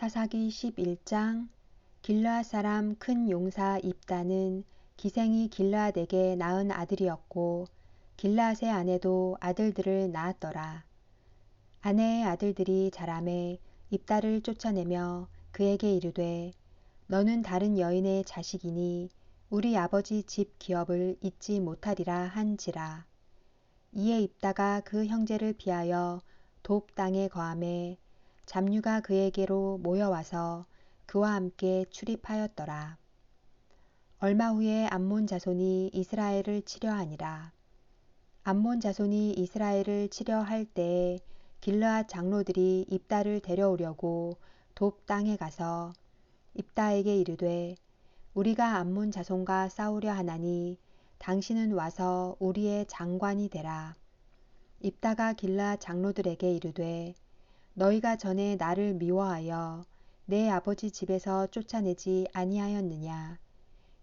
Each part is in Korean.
사사기 11장 길르앗 사람 큰 용사 입다는 기생이 길르앗에게 낳은 아들이었고 길르앗의 아내도 아들들을 낳았더라. 아내의 아들들이 자람에 입다를 쫓아내며 그에게 이르되 너는 다른 여인의 자식이니 우리 아버지 집 기업을 잊지 못하리라 한지라. 이에 입다가 그 형제를 피하여 돕 땅에 거함에 잡류가 그에게로 모여와서 그와 함께 출입하였더라. 얼마 후에 암몬 자손이 이스라엘을 치려하니라. 암몬 자손이 이스라엘을 치려할 때에 길르앗 장로들이 입다를 데려오려고 돕 땅에 가서 입다에게 이르되 우리가 암몬 자손과 싸우려 하나니 당신은 와서 우리의 장관이 되라. 입다가 길라 장로들에게 이르되 너희가 전에 나를 미워하여 내 아버지 집에서 쫓아내지 아니하였느냐.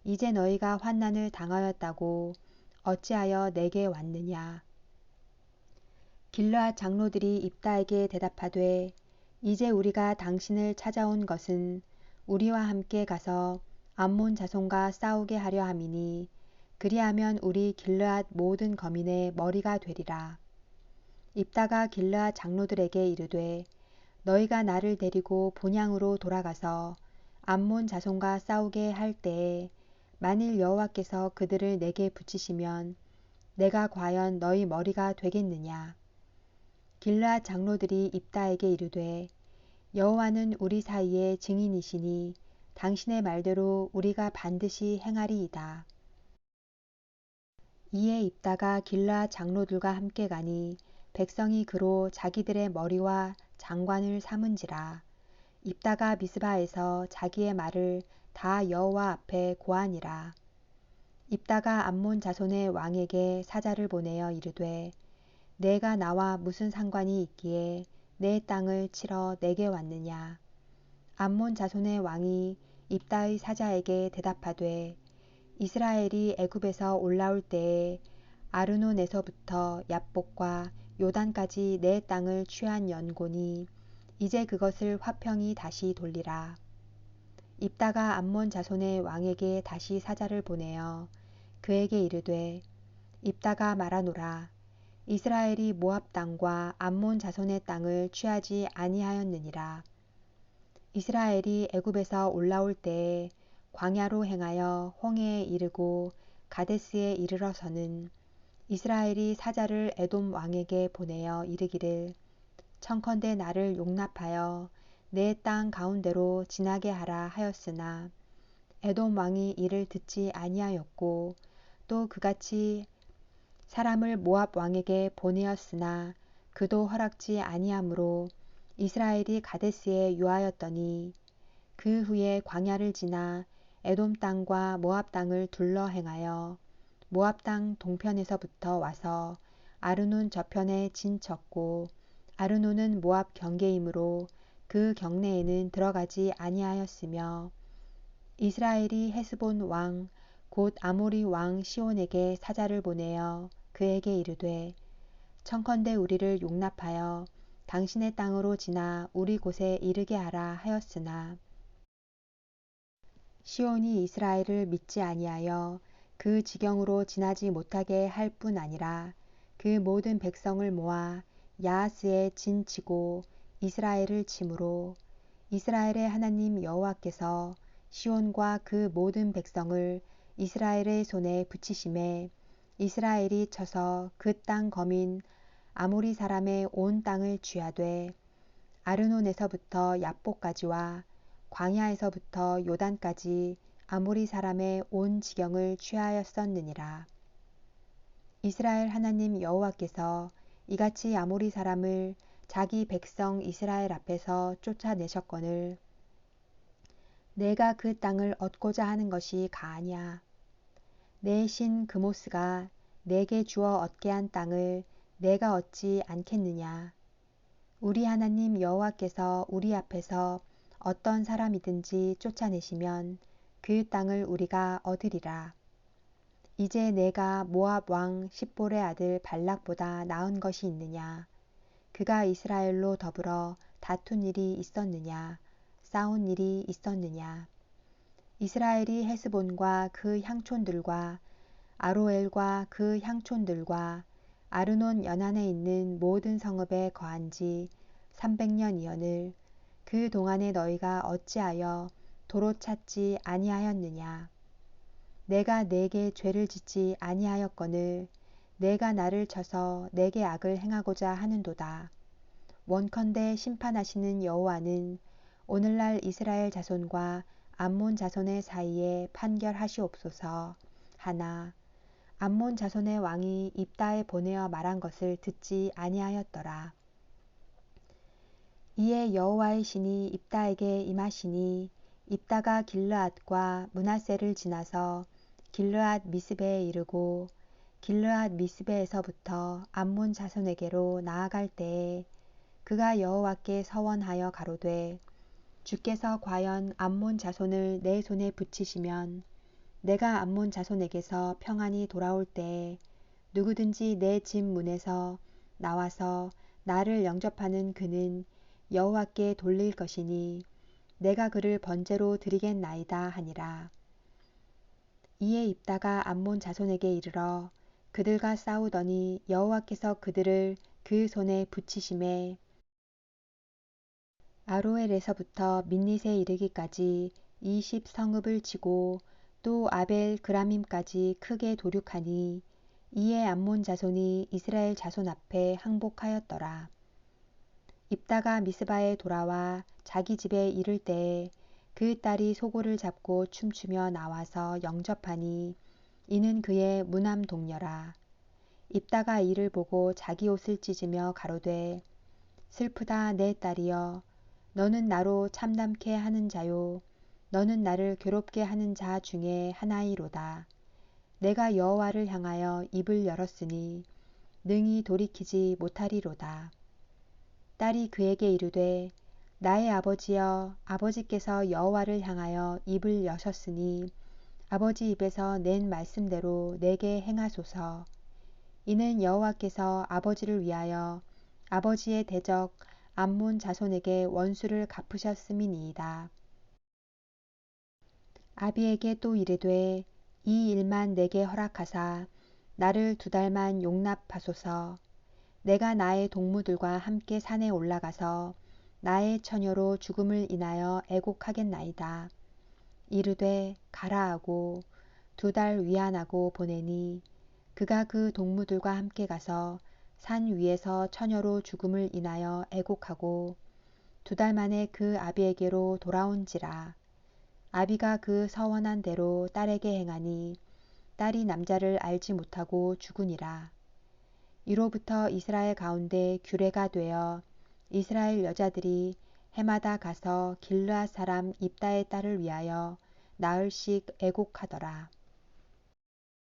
이제 너희가 환난을 당하였다고 어찌하여 내게 왔느냐. 길르앗 장로들이 입다에게 대답하되 이제 우리가 당신을 찾아온 것은 우리와 함께 가서 암몬 자손과 싸우게 하려 함이니 그리하면 우리 길르앗 모든 거민의 머리가 되리라. 입다가 길라 장로들에게 이르되 너희가 나를 데리고 본향으로 돌아가서 암몬 자손과 싸우게 할 때에 만일 여호와께서 그들을 내게 붙이시면 내가 과연 너희 머리가 되겠느냐. 길라 장로들이 입다에게 이르되 여호와는 우리 사이에 증인이시니 당신의 말대로 우리가 반드시 행하리이다. 이에 입다가 길라 장로들과 함께 가니 백성이 그로 자기들의 머리와 장관을 삼은지라 입다가 미스바에서 자기의 말을 다 여호와 앞에 고하니라. 입다가 암몬 자손의 왕에게 사자를 보내어 이르되 내가 나와 무슨 상관이 있기에 내 땅을 치러 내게 왔느냐. 암몬 자손의 왕이 입다의 사자에게 대답하되 이스라엘이 애굽에서 올라올 때에 아르논에서부터 야복과 요단까지 내 땅을 취한 연고니 이제 그것을 화평이 다시 돌리라. 입다가 암몬 자손의 왕에게 다시 사자를 보내어 그에게 이르되 입다가 말하노라. 이스라엘이 모압 땅과 암몬 자손의 땅을 취하지 아니하였느니라. 이스라엘이 애굽에서 올라올 때에 광야로 행하여 홍해에 이르고 가데스에 이르러서는 이스라엘이 사자를 에돔 왕에게 보내어 이르기를 청컨대 나를 용납하여 내 땅 가운데로 지나게 하라 하였으나 에돔 왕이 이를 듣지 아니하였고 또 그같이 사람을 모압 왕에게 보내었으나 그도 허락지 아니하므로 이스라엘이 가데스에 유하였더니 그 후에 광야를 지나 에돔 땅과 모압 땅을 둘러 행하여 모압 땅 동편에서부터 와서 아르논 저편에 진쳤고 아르논은 모압 경계이므로 그 경내에는 들어가지 아니하였으며 이스라엘이 헤스본 왕 곧 아모리 왕 시온에게 사자를 보내어 그에게 이르되 청컨대 우리를 용납하여 당신의 땅으로 지나 우리 곳에 이르게 하라 하였으나 시온이 이스라엘을 믿지 아니하여 그 지경으로 지나지 못하게 할 뿐 아니라 그 모든 백성을 모아 야하스에 진치고 이스라엘을 치므로 이스라엘의 하나님 여호와께서 시온과 그 모든 백성을 이스라엘의 손에 붙이심에 이스라엘이 쳐서 그 땅 거민 아모리 사람의 온 땅을 쥐하되 아르논에서부터 야복까지와 광야에서부터 요단까지 아모리 사람의 온 지경을 취하였었느니라. 이스라엘 하나님 여호와께서 이같이 아모리 사람을 자기 백성 이스라엘 앞에서 쫓아내셨거늘 내가 그 땅을 얻고자 하는 것이 가하냐. 내신 그모스가 내게 주어 얻게 한 땅을 내가 얻지 않겠느냐. 우리 하나님 여호와께서 우리 앞에서 어떤 사람이든지 쫓아내시면 그 땅을 우리가 얻으리라. 이제 내가 모압 왕 십볼의 아들 발락보다 나은 것이 있느냐. 그가 이스라엘로 더불어 다툰 일이 있었느냐. 싸운 일이 있었느냐. 이스라엘이 헤스본과 그 향촌들과 아로엘과 그 향촌들과 아르논 연안에 있는 모든 성읍에 거한 지 300년 이언을 그 동안에 너희가 어찌하여 도로 찾지 아니하였느냐. 내가 내게 죄를 짓지 아니하였거늘 내가 나를 쳐서 내게 악을 행하고자 하는도다. 원컨대 심판하시는 여호와는 오늘날 이스라엘 자손과 암몬 자손의 사이에 판결하시옵소서 하나 암몬 자손의 왕이 입다에 보내어 말한 것을 듣지 아니하였더라. 이에 여호와의 신이 입다에게 임하시니 입다가 길르앗과 문하세를 지나서 길르앗 미스베에 이르고 길르앗 미스베에서부터 암몬 자손에게로 나아갈 때에 그가 여호와께 서원하여 가로되 주께서 과연 암몬 자손을 내 손에 붙이시면 내가 암몬 자손에게서 평안히 돌아올 때에 누구든지 내 집 문에서 나와서 나를 영접하는 그는 여호와께 돌릴 것이니 내가 그를 번제로 드리겠나이다 하니라. 이에 입다가 암몬 자손에게 이르러 그들과 싸우더니 여호와께서 그들을 그 손에 붙이심에 아로엘에서부터 민닛에 이르기까지 20 성읍을 치고 또 아벨 그라밈까지 크게 도륙하니 이에 암몬 자손이 이스라엘 자손 앞에 항복하였더라. 입다가 미스바에 돌아와 자기 집에 이를 때에 그 딸이 소고를 잡고 춤추며 나와서 영접하니 이는 그의 무남 동녀라. 입다가 이를 보고 자기 옷을 찢으며 가로되 슬프다 내 딸이여 너는 나로 참담케 하는 자요. 너는 나를 괴롭게 하는 자 중에 하나이로다. 내가 여호와를 향하여 입을 열었으니 능히 돌이키지 못하리로다. 딸이 그에게 이르되 나의 아버지여 아버지께서 여호와를 향하여 입을 여셨으니 아버지 입에서 낸 말씀대로 내게 행하소서. 이는 여호와께서 아버지를 위하여 아버지의 대적 암몬 자손에게 원수를 갚으셨음이니이다. 아비에게 또 이르되 이 일만 내게 허락하사 나를 두 달만 용납하소서. 내가 나의 동무들과 함께 산에 올라가서 나의 처녀로 죽음을 인하여 애곡하겠나이다. 이르되 가라 하고 두 달 위안하고 보내니 그가 그 동무들과 함께 가서 산 위에서 처녀로 죽음을 인하여 애곡하고 두 달 만에 그 아비에게로 돌아온지라. 아비가 그 서원한 대로 딸에게 행하니 딸이 남자를 알지 못하고 죽으니라. 이로부터 이스라엘 가운데 규례가 되어 이스라엘 여자들이 해마다 가서 길르앗 사람 입다의 딸을 위하여 나흘씩 애곡하더라.